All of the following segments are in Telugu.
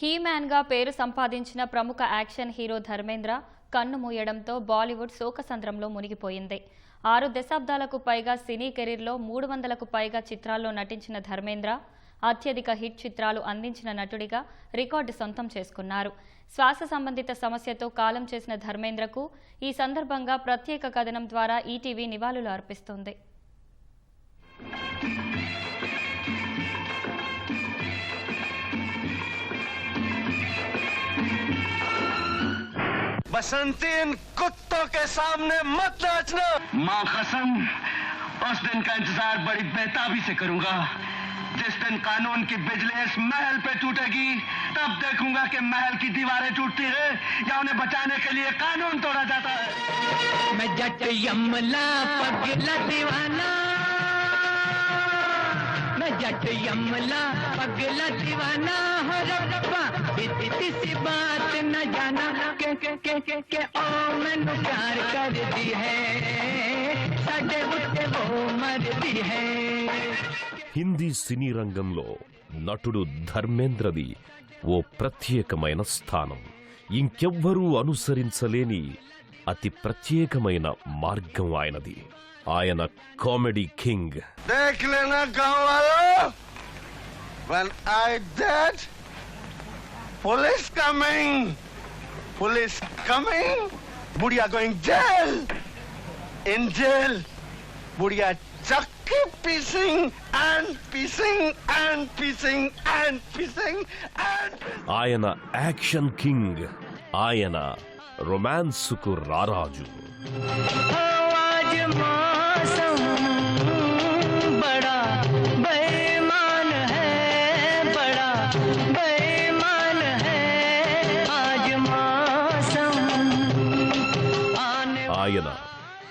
హీమ్యాన్గా పేరు సంపాదించిన ప్రముఖ యాక్షన్ హీరో ధర్మేంద్ర కన్ను మూయడంతో బాలీవుడ్ శోకసంద్రంలో మునిగిపోయింది. ఆరు దశాబ్దాలకు పైగా సినీ కెరీర్లో మూడు వందలకు పైగా చిత్రాల్లో నటించిన ధర్మేంద్ర అత్యధిక హిట్ చిత్రాలు అందించిన నటుడిగా రికార్డు సొంతం చేసుకున్నారు. శ్వాస సంబంధిత సమస్యతో కాలం చేసిన ధర్మేంద్రకు ఈ సందర్భంగా ప్రత్యేక కథనం ద్వారా ఈటీవీ నివాళులు అర్పిస్తోంది. बसंती इन कुत्तों के सामने मत नाचना। माँ कसम उस दिन का इंतज़ार बड़ी बेताबी से करूँगा। जिस दिन कानून की बिजली इस महल पे टूटेगी तब देखूँगा कि महल की दीवारें टूटती है या उन्हें बचाने के लिए कानून तोड़ा जाता है। मैं जट यमला पगला दीवाना। जट यमला पगला दीवाना हो रब्बा इतनी सी बात न जाना के के के के के ओ मैनू प्यार कर दी है साडे उत्ते वो मर दी है హిందీ సినీ రంగంలో నటుడు ధర్మేంద్రది ఓ ప్రత్యేకమైన స్థానం ఇంకెవ్వరూ అనుసరించలేని అతి ప్రత్యేకమైన మార్గం ఆయనది ఆయన comedy king When I did, police coming, police coming, Budia going jail, in jail, Budia chucky pissing and pissing and pissing and pissing and pissing. ఆయన యాక్షన్ కింగ్ ఆయన రొమాన్స్కు రారాజు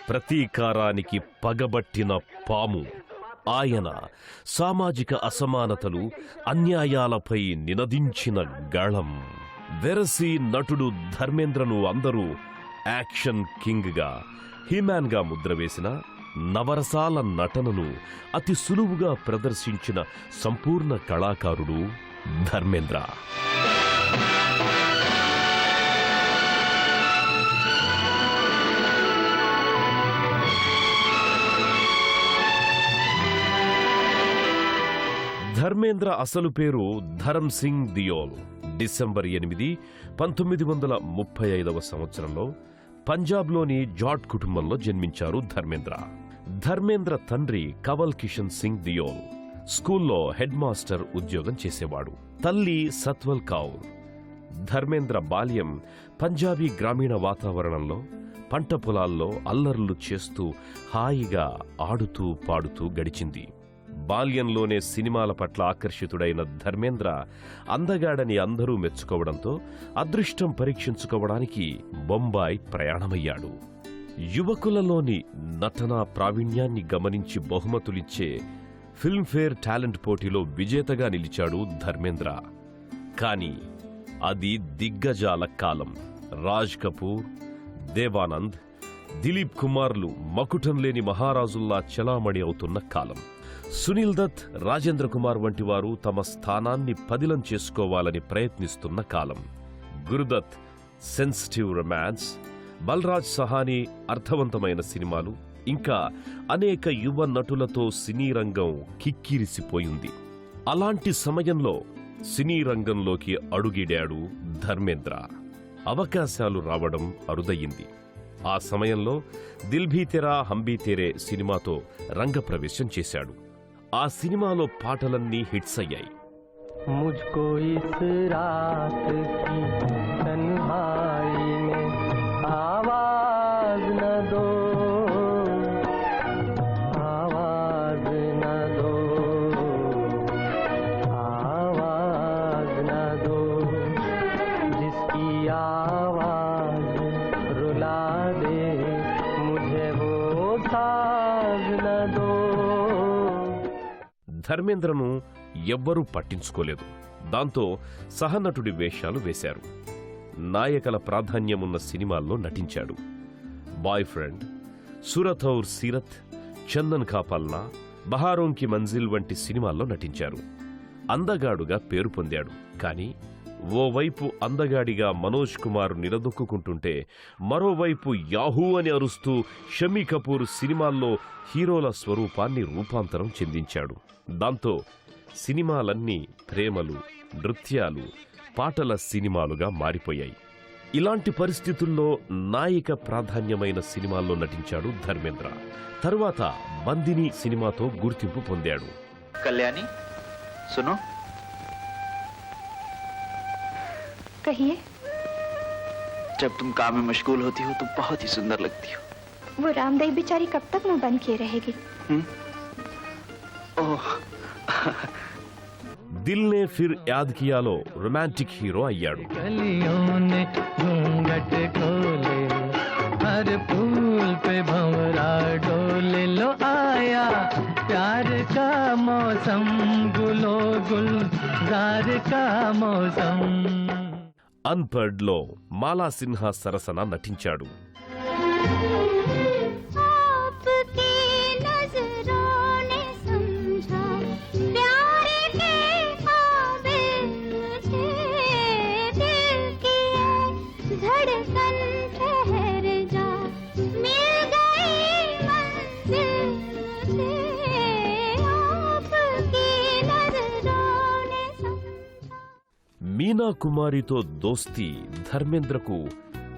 ప్రతీకారానికి పగబట్టిన పాము. ఆయన సామాజిక అసమానతలు అన్యాయాలపై నినదించిన గళం. వెరసి నటుడు ధర్మేంద్రను అందరూ యాక్షన్ కింగ్గా హిమాన్గా ముద్ర వేసిన నవరసాల నటనను అతి సులువుగా ప్రదర్శించిన సంపూర్ణ కళాకారుడు ధర్మేంద్ర. ధర్మేంద్ర అసలు పేరు ధరమ్ సింగ్ దియోల్. డిసెంబర్ ఎనిమిది పంతొమ్మిది వందల ముప్పై ఐదవ సంవత్సరంలో పంజాబ్లోని జాట్ కుటుంబంలో జన్మించారు ధర్మేంద్ర. ధర్మేంద్ర తండ్రి కవల్ కిషన్ సింగ్ దియోల్ స్కూల్లో హెడ్ మాస్టర్ ఉద్యోగం చేసేవాడు. తల్లి సత్వల్ కౌర్. ధర్మేంద్ర బాల్యం పంజాబీ గ్రామీణ వాతావరణంలో పంట పొలాల్లో అల్లర్లు చేస్తూ హాయిగా ఆడుతూ పాడుతూ గడిచింది. బాల్యంలోనే సినిమాల పట్ల ఆకర్షితుడైన ధర్మేంద్ర అందగాడని అందరూ మెచ్చుకోవడంతో అదృష్టం పరీక్షించుకోవడానికి బొంబాయి ప్రయాణమయ్యాడు. యువకులలోని నటనా ప్రావీణ్యాన్ని గమనించి బహుమతులిచ్చే ఫిల్మ్ఫేర్ టాలెంట్ పోటీలో విజేతగా నిలిచాడు ధర్మేంద్ర. కానీ అది దిగ్గజాల కాలం. రాజ్ కపూర్ దేవానంద్ దిలీప్ కుమార్లు మకుటం లేని మహారాజుల్లా చెలామణి అవుతున్న కాలం. సునీల్ దత్ రాజేంద్ర కుమార్ వంటి వారు తమ స్థానాన్ని పదిలం చేసుకోవాలని ప్రయత్నిస్తున్న కాలం. గురుదత్ సెన్సిటివ్ రొమాన్స్ బల్రాజ్ సహాని అర్థవంతమైన సినిమాలు ఇంకా అనేక యువ నటులతో సినీ రంగం కిక్కిరిసిపోయింది. అలాంటి సమయంలో సినీ రంగంలోకి అడుగిడాడు ధర్మేంద్ర. అవకాశాలు రావడం అరుదయ్యింది. ఆ సమయంలో దిల్భీతెరా తెరా సినిమాతో రంగప్రవేశం చేశాడు. ఆ సినిమాలో పాటలన్నీ హిట్స్ అయ్యాయి ముజ్కో ఇస్ రాత్ ధర్మేంద్రను ఎవ్వరూ పట్టించుకోలేదు. దాంతో సహనటుడి వేషాలు వేశారు. నాయకల ప్రాధాన్యమున్న సినిమాల్లో నటించాడు. బాయ్ ఫ్రెండ్ సూరత్ ఔర్ సీరత్ చందన్ కా పల్నా బహారోంకి మంజిల్ వంటి సినిమాల్లో నటించారు. అందగాడుగా పేరు పొందాడు. కానీ ఓవైపు అందగాడిగా మనోజ్ కుమార్ నిలదొక్కుంటుంటే మరోవైపు యాహూ అని అరుస్తూ షమీ కపూర్ సినిమాల్లో హీరోల స్వరూపాన్ని రూపాంతరం చెందించాడు. దాంతో సినిమాలన్నీ ప్రేమలు నృత్యాలు పాటల సినిమాలుగా మారిపోయాయి ఇలాంటి పరిస్థితుల్లో నాయిక ప్రాధాన్యమైన సినిమాల్లో నటించాడు ధర్మేంద్ర తరువాత బందిని సినిమాతో గుర్తింపు పొందాడు कल्याणी सुनो कहिए जब तुम काम में मशगूल होती हो तो बहुत ही सुंदर लगती हो वो रामदेव बेचारी कब तक मुंह बंद किए रहेगी ओह దిల్ నే ఫిర్ యాద్ కియాలో రొమాంటిక్ హీరో అయ్యాడు गलियों ने घूंघट खोले हर फूल पे भंवरा डोले लो आया प्यार का मौसम गुलो गुलजार का मौसम అన్పర్డ్ లో మాలా సిన్హా సరసన నటించాడు మీనా కుమారితో దోస్తీ ధర్మేంద్రకు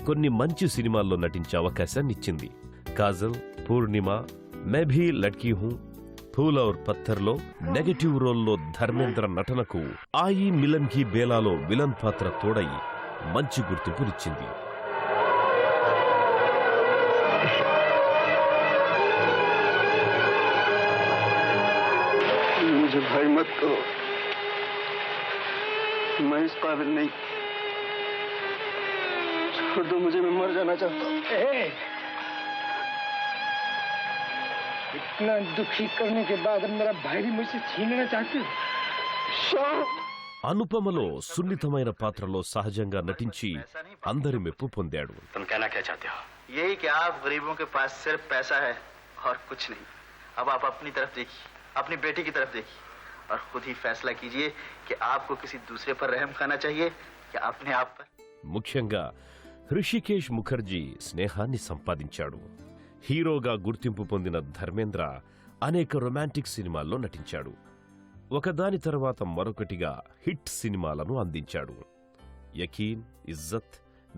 కొన్ని మంచి సినిమాల్లో నటించే అవకాశాన్ని ఇచ్చింది కాజల్ పూర్ణిమ మే భీ లడ్కీ హూ ఫూల్ ఔర్ పత్తర్లో నెగటివ్ రోల్లో ధర్మేంద్ర నటనకు ఆయి మిలన్ కీ బేలాలో విలన్ పాత్ర తోడై మంచి గుర్తింపునిచ్చింది मुझे भाई मत करो मैं इस काबिल नहीं छोड़ दो मुझे मैं मर जाना चाहता हूँ इतना दुखी करने के बाद अब मेरा भाई भी मुझसे छीनना चाहती है అనుపమలో సున్నితమైన పాత్రలో సహజంగా నటించి అందరి మెప్పు పొందాడు तुम कहना क्या चाहते हो यही कि आप गरीबों के पास सिर्फ पैसा है और कुछ नहीं अब आप अपनी तरफ देखिए अपनी बेटी की तरफ देखिए और खुद ही फैसला कीजिए कि आपको किसी दूसरे पर रहम खाना चाहिए या अपने आप पर ముఖ్యంగా హృషికేశ్ ముఖర్జీ స్నేహాన్ని సంపాదించాడు హీరోగా గుర్తింపు పొందిన ధర్మేంద్ర అనేక రొమాంటిక్ సినిమాల్లో నటించాడు ఒకదాని తర్వాత మరొకటిగా హిట్ సినిమాలను అందించాడు యకీన్ ఇజ్జత్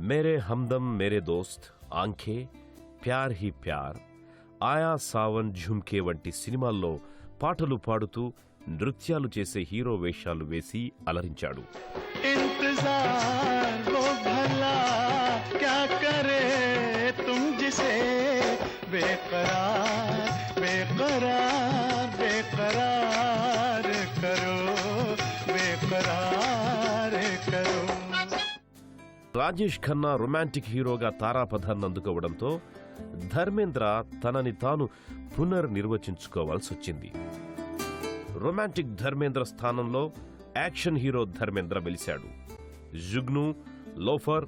మేరే హమ్దమ్ మేరే దోస్త్ ఆంఖే ప్యార్ హీ ప్యార్ ఆయా సావన్ ఝుమ్కే వంటి సినిమాల్లో పాటలు పాడుతూ నృత్యాలు చేసే హీరో వేషాలు వేసి అలరించాడు. రాజేష్ ఖన్నా రొమాంటిక్ హీరోగా తారాపథాన్ని అందుకోవడంతో ధర్మేంద్ర తనని తాను పునర్నిర్వచించుకోవాల్సి వచ్చింది రొమాంటిక్ ధర్మేంద్ర స్థానంలో యాక్షన్ హీరో ధర్మేంద్ర వెలిశాడు జుగ్ను లోఫర్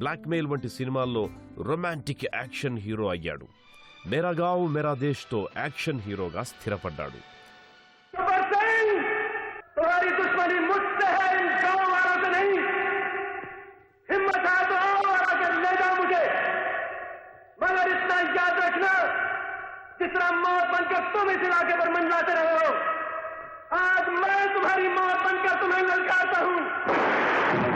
బ్లాక్మెయిల్ వంటి సినిమాల్లో రొమాంటిక్ యాక్షన్ హీరో అయ్యాడు మేరా గావ్ మేరా దేశ్తో యాక్షన్ హీరోగా స్థిరపడ్డాడు तुम्हारी दुश्मनी मुझसे है इन गाँव वालों से नहीं हिम्मत है तो आओ और आकर ले जाओ मुझे मगर इतना याद रखना जितना मौत बनकर तुम इस इलाके पर मंडलाते रहे हो आज मैं तुम्हारी मौत बनकर तुम्हें ललकारता हूँ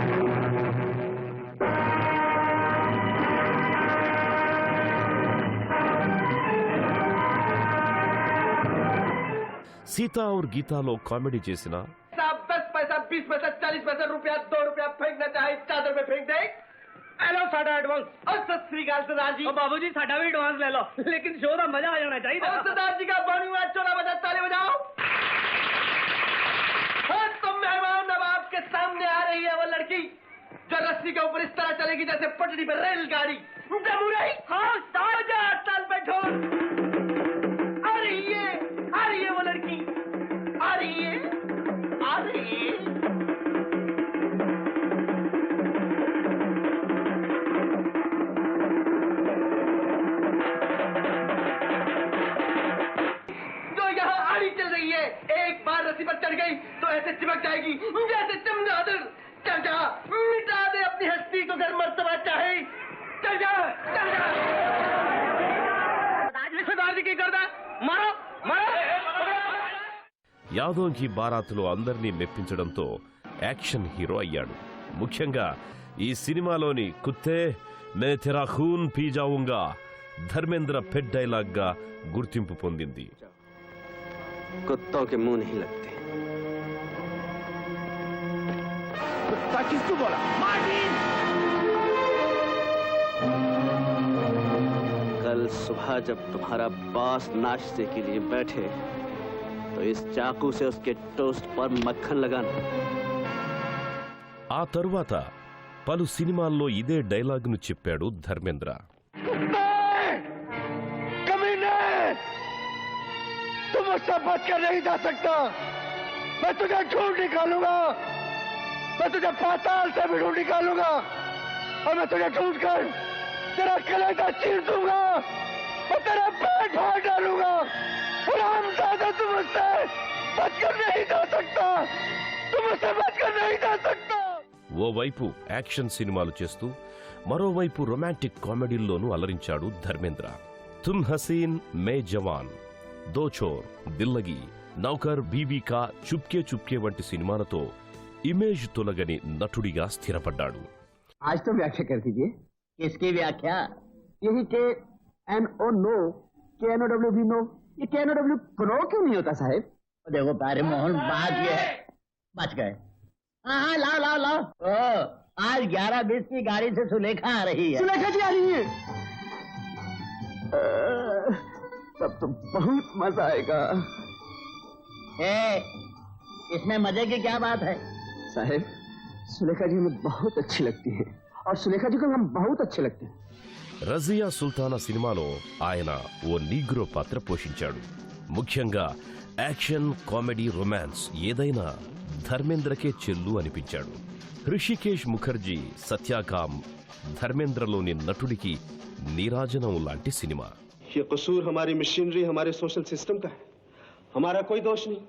సీతా ఔర్ గీతాలో కామెడీ చేసిన साहब दस पैसा बीस पैसा चालीस पैसा रुपया दो रुपया फेंकना चाहे चादर में फेंक दे हेलो साडा एडवांस और सत श्रीकाल सरदार जी बाबू जी साडा भी एडवांस ले लो लेकिन शो का मजा आ जाना चाहिए और सरदार जी का बानी हुआ चोला बजा ताली बजाओ हाँ तुम मेहमान नवाब के सामने आ रही है वो लड़की, जो रस्सी के ऊपर इस तरह चलेगी जैसे पटरी पर रेलगाड़ी। हाँ साल पे ढोल आ रही है, आ रही है वो लड़की। आ रही है, आ रही है। जो यहाँ आड़ी चल रही है, एक बार रस्सी पर चढ़ गई तो ऐसे चिपकटाएगी जैसे चमगादड़। चल जा मिटा दे अपनी हस्ती को घर मरतबा चाहे। चल जा चल जा। सरदार जी की అందరినీ మెప్పించడంతో యాక్షన్ హీరో అయ్యాడు ముఖ్యంగా ఈ సినిమాలోని కుత్తే మే హూన్ ఖూన్ పీజావుంగా ధర్మేంద్ర పెడ్ డైలాగ్గా గుర్తింపు పొందింది కుత్తోకి ముహ్ నహీ లగ్తే कुत्ता किसको बोला मार्टिन कल सुबह जब तुम्हारा बॉस नाश्ते के लिए बैठे तो इस चाकू से उसके टोस्ट पर मक्खन लगाना ఆ తరువాత పలు సినిమాల్లో ఇదే డైలాగును చెప్పాడు ధర్మేంద్ర कमीने तुम मुझसे बच कर नहीं जा सकता मैं तुझे ढूंढ निकालूंगा मैं तुझे पाताल से भी ढूंढ निकालूंगा और मैं तुझे ढूंढ कर तेरा कलेजा चीर दूंगा और तेरा पेट फाड़ डालूंगा और हम ज्यादा तुम मुझसे बच कर नहीं जा सकता तुम मुझसे बच कर नहीं जा सकता ఓవైపు యాక్షన్ సినిమాలు చేస్తూ మరోవైపు రొమాంటిక్ కామెడీల్లోనూ అలరించాడు ధర్మేంద్ర తుమ్ హసీన్ మే జవాన్ దోచోర్ దిల్లగి నౌకర్ బీబీకా చుప్కే చుప్కే వంటి సినిమాలతో ఇమేజ్ తొలగని నటుడిగా స్థిరపడ్డాడు आज तो व्याख्या कर दीजिए किसकी व्याख्या यही K N O know K N O W भी नो ये K N O W crow क्यों नहीं होता साहब देखो प्यारे मोहन बात ये है बच गए हाँ हाँ लाओ लाओ लाओ ओ आज ग्यारह बीस की गाड़ी से सुलेखा आ रही है सुलेखा जी आ रही है तब तो बहुत मजा आएगा ए, इसमें मजे की क्या बात है साहब सुलेखा जी हमें बहुत अच्छी लगती है और सुलेखा जी को हम बहुत अच्छे लगते हैं రజియా సుల్తానా సినిమాలో ఆయన ఓ నీగ్రో పాత్ర పోషించాడు ముఖ్యంగా యాక్షన్ కామెడీ రొమాన్స్ ఏదైనా ధర్మేంద్రకే చెల్లు అనిపించాడు హృషికేశ్ ముఖర్జీ సత్యాకామ్ ధర్మేంద్రలోని నటుడికి నీరాజనం లాంటి సినిమా ये कसूर हमारी मशीनरी हमारे सोशल सिस्टम का है हमारा कोई दोष नहीं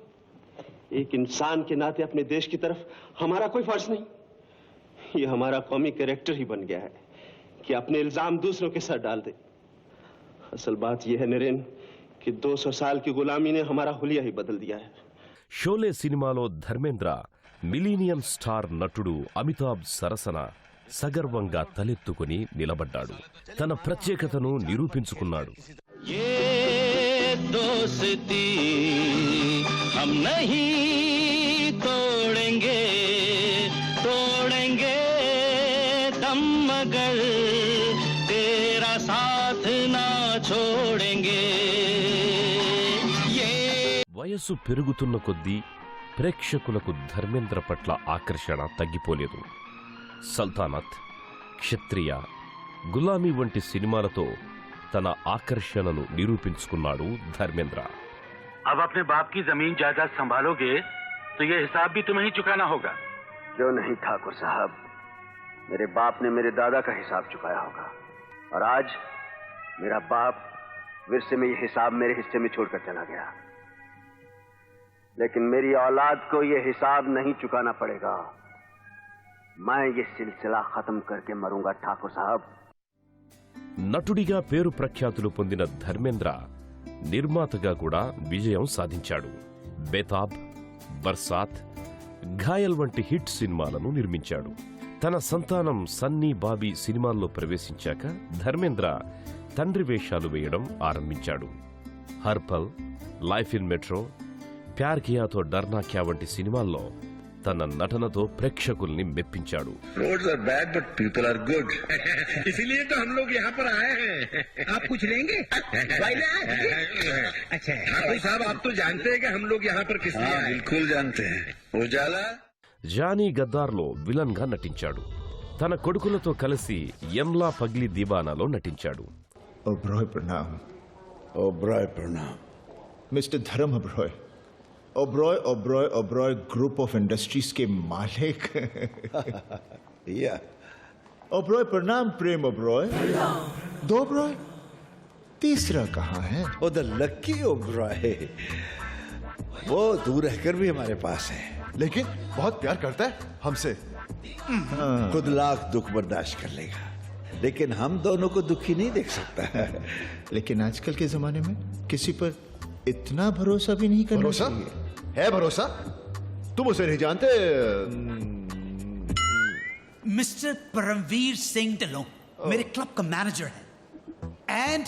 एक इंसान के नाते अपने देश की तरफ हमारा कोई फर्ज नहीं ये हमारा कौमी कैरेक्टर ही बन गया है कि अपने इल्जाम दूसरों के सर डाल दे असल बात यह है नरेन कि 200 साल की गुलामी ने हमारा हुलिया ही बदल दिया है షోలే సినిమాలో ధర్మేంద్ర మిలీనియం స్టార్ నటుడు అమితాబ్ సరసన సగర్వంగా తలెత్తుకుని నిలబడ్డాడు తన ప్రత్యేకతను నిరూపించుకున్నాడు ये दोस्ती हम नहीं तोड़ेंगे तोड़ेंगे दम मगर तेरा साथ ना छोड़ेंगे ये వయస్సు పెరుగుతున్న కొద్దీ ప్రేక్షకులకు ధర్మేంద్ర పట్ల ఆకర్షణ తగ్గిపోలేదు సల్తానత్ క్షత్రియ గులామీ వంటి సినిమాలతో తన ఆకర్షణను నిరూపించుకున్నాడు ధర్మేంద్ర अब अपने बाप की जमीन जायदाद संभालोगे तो ये हिसाब भी तुम्हें ही चुकाना होगा क्यों नहीं ठाकुर साहब मेरे बाप ने मेरे दादा का हिसाब चुकाया होगा और आज मेरा बाप विरसे में ये हिसाब मेरे हिस्से में छोड़कर चला गया लेकिन मेरी औलाद को ये हिसाब नहीं चुकाना पड़ेगा मैं ये सिलसिला खत्म करके मरूंगा ठाकुर साहब నటుడిగా పేరు ప్రఖ్యాతులు పొందిన ధర్మేంద్ర నిర్మాతగా కూడా విజయం సాధించాడు. బేతాబ్ బర్సాత్ ఘాయల్ వంటి హిట్ సినిమాలను నిర్మించాడు. తన సంతానం సన్నీ బాబీ సినిమాల్లో ప్రవేశించాక ధర్మేంద్ర తండ్రి వేషాలు వేయడం ఆరంభించాడు. హర్పల్ life in metro Pyaar కియాతో Darna Kya వంటి సినిమాల్లో తన నటనతో ప్రేక్షకుల్ని మెప్పించాడు roads are bad but people are good इसीलिए तो हम लोग यहाँ पर आए हैं आप कुछ लेंगे अच्छा ठाकुर साहब आप तो जानते हैं कि हम लोग यहाँ पर किस लिए आए बिल्कुल जानते हैं उजाला జానీ గద్దార్లో విలన్ గా నటించాడు తన కొడుకులతో కలిసి ఎమ్లా పగ్లి దీవానాలో నటించాడు ओब्रॉय प्रणाम ओब्रॉय प्रणाम मिस्टर धर्म Oberoi Oberoi Oberoi Oberoi group of industries के मालिक। या ओब्रॉय प्रणाम प्रेम ओब्रॉय दो ओब्रॉय तीसरा कहाँ है? वो द लक्की ओब्रॉय वो दूर रहकर भी हमारे पास है। लेकिन बहुत प्यार करता है हमसे। खुद लाख दुख बर्दाश्त कर लेगा। लेकिन हम दोनों को दुखी नहीं देख सकता। है लेकिन आजकल के जमाने में किसी पर इतना भरोसा भी नहीं करना भरोसा? चाहिए। है भरोसा? तुम उसे नहीं जानते? हम्म। मिस्टर परमवीर सिंह ढिलों मेरे क्लब का मैनेजर है। And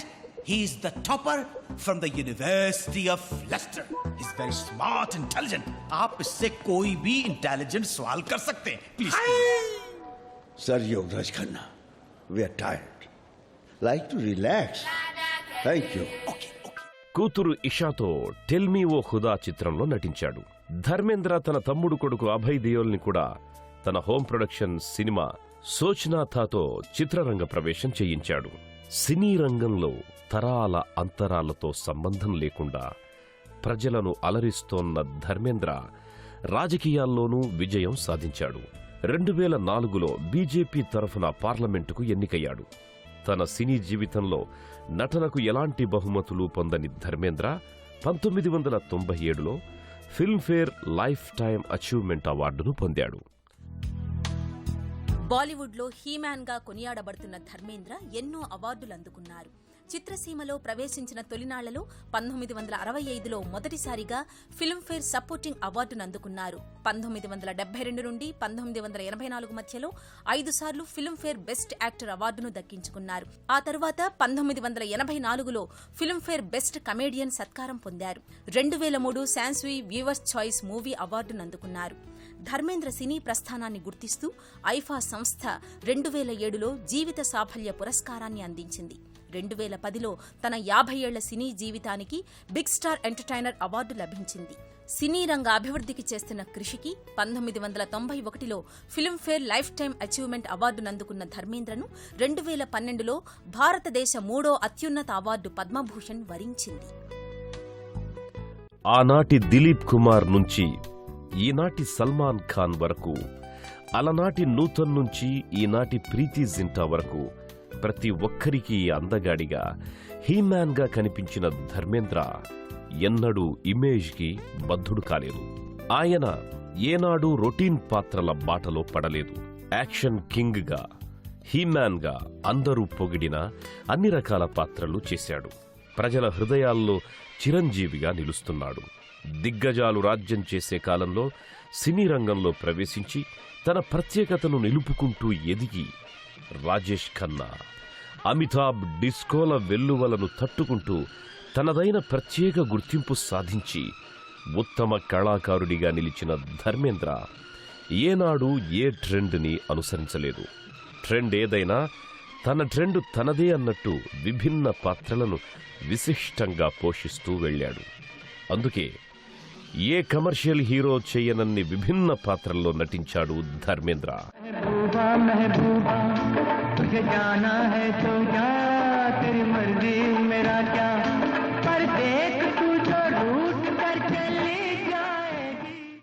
he is the topper from the University of Leicester. He's very smart, intelligent. आप इससे कोई भी इंटेलिजेंट सवाल कर सकते हैं। Please sir Yograj Khanna we are tired like to relax thank you కూతురు ఇషాతో టెల్మీ ఓ హుదా చిత్రంలో నటించాడు. ధర్మేంద్ర తన తమ్ముడు కొడుకు అభయ్ దేయోల్ని కూడా తన హోమ్ ప్రొడక్షన్ సినిమా సోచ్నాథాతో చిత్రరంగ ప్రవేశం చేయించాడు. సినీ రంగంలో తరాల అంతరాలతో సంబంధం లేకుండా ప్రజలను అలరిస్తోన్న ధర్మేంద్ర రాజకీయాల్లోనూ విజయం సాధించాడు. రెండు వేల నాలుగులో బీజేపీ తరఫున పార్లమెంటుకు ఎన్నికయ్యాడు. తన సినీ జీవితంలో నటనకు ఎలాంటి బహుమతులు పొందని ధర్మేంద్ర పంతొమ్మిది వందల తొంభై ఏడులో ఫిల్మ్ఫేర్ లైఫ్ టైం అచీవ్మెంట్ అవార్డును పొందాడు. బాలీవుడ్లో హీమ్యాన్గా కొనియాడబడుతున్న ధర్మేంద్ర ఎన్నో అవార్డులు అందుకున్నారు చిత్రసీమలో ప్రవేశించిన తొలినాళ్ళలో పంతొమ్మిది వందల అరవై ఐదులో మొదటిసారిగా ఫిల్మ్ఫేర్ సపోర్టింగ్ అవార్డును అందుకున్నారు పంతొమ్మిది వందల డెబ్బై రెండు నుండి పంతొమ్మిది వందల ఎనభై నాలుగు మధ్యలో ఐదు సార్లు ఫిల్మ్ఫేర్ బెస్ట్ యాక్టర్ అవార్డును దక్కించుకున్నారు. ఆ తర్వాత పంతొమ్మిది వందల ఎనభై నాలుగులో ఫిల్మ్ఫేర్ బెస్ట్ కమేడియన్ సత్కారం పొందారు. రెండు వేల మూడు శాన్స్వీ వ్యూవర్స్ చాయిస్ మూవీ అవార్డును అందుకున్నారు ధర్మేంద్ర సినీ ప్రస్థానాన్ని గుర్తిస్తూ ఐఫా సంస్థ రెండు వేల ఏడులో జీవిత సాఫల్య పురస్కారాన్ని అందించింది. రెండు వేల పదిలో తన యాభై ఏళ్ళ సినీ జీవితానికి బిగ్ స్టార్ ఎంటర్టైనర్ అవార్డు లభించింది. సినీ రంగ అభివృద్ధికి చేస్తున్న కృషికి పంతొమ్మిది వందల తొంభై ఒకటిలో ఫిల్మ్ఫేర్ లైఫ్ టైం అచీవ్మెంట్ అవార్డును అందుకున్న ధర్మేంద్రను రెండు వేల పన్నెండులో భారతదేశ మూడో అత్యున్నత అవార్డు పద్మభూషణ్ వరించింది. ఆనాటి దిలీప్ కుమార్ నుంచి ఈనాటి సల్మాన్ ఖాన్ వరకు అలనాటి నూతన్ నుంచి ఈనాటి ప్రీతి జింటా వరకు ప్రతి ఒక్కరికి అందగాడిగా హీమ్యాన్గా కనిపించిన ధర్మేంద్ర ఎన్నడూ ఇమేజ్కి బద్ధుడు కాలేదు. ఆయన ఏనాడు రొటీన్ పాత్రల బాటలో పడలేదు. యాక్షన్ కింగ్గా హీమ్యాన్గా అందరూ పొగిడిన అన్ని రకాల పాత్రలు చేశాడు. ప్రజల హృదయాల్లో చిరంజీవిగా నిలుస్తున్నాడు. దిగ్గజాలు రాజ్యం చేసే కాలంలో సినీ రంగంలో ప్రవేశించి తన ప్రత్యేకతను నిలుపుకుంటూ ఎదిగి రాజేష్ ఖన్నా. అమితాబ్ డిస్కోల వెల్లువలను తట్టుకుంటూ తనదైన ప్రత్యేక గుర్తింపు సాధించి ఉత్తమ కళాకారుడిగా నిలిచిన ధర్మేంద్ర ఏనాడు ఏ ట్రెండ్ని అనుసరించలేదు. ట్రెండ్ ఏదైనా తన ట్రెండ్ తనదే అన్నట్టు విభిన్న పాత్రలను విశిష్టంగా పోషిస్తూ వెళ్ళాడు. అందుకే ఏ కమర్షియల్ హీరో చేయనన్ని విభిన్న పాత్రల్లో నటించాడు ధర్మేంద్ర. तुझे जाना है तो जा तेरी मर्ज़ी।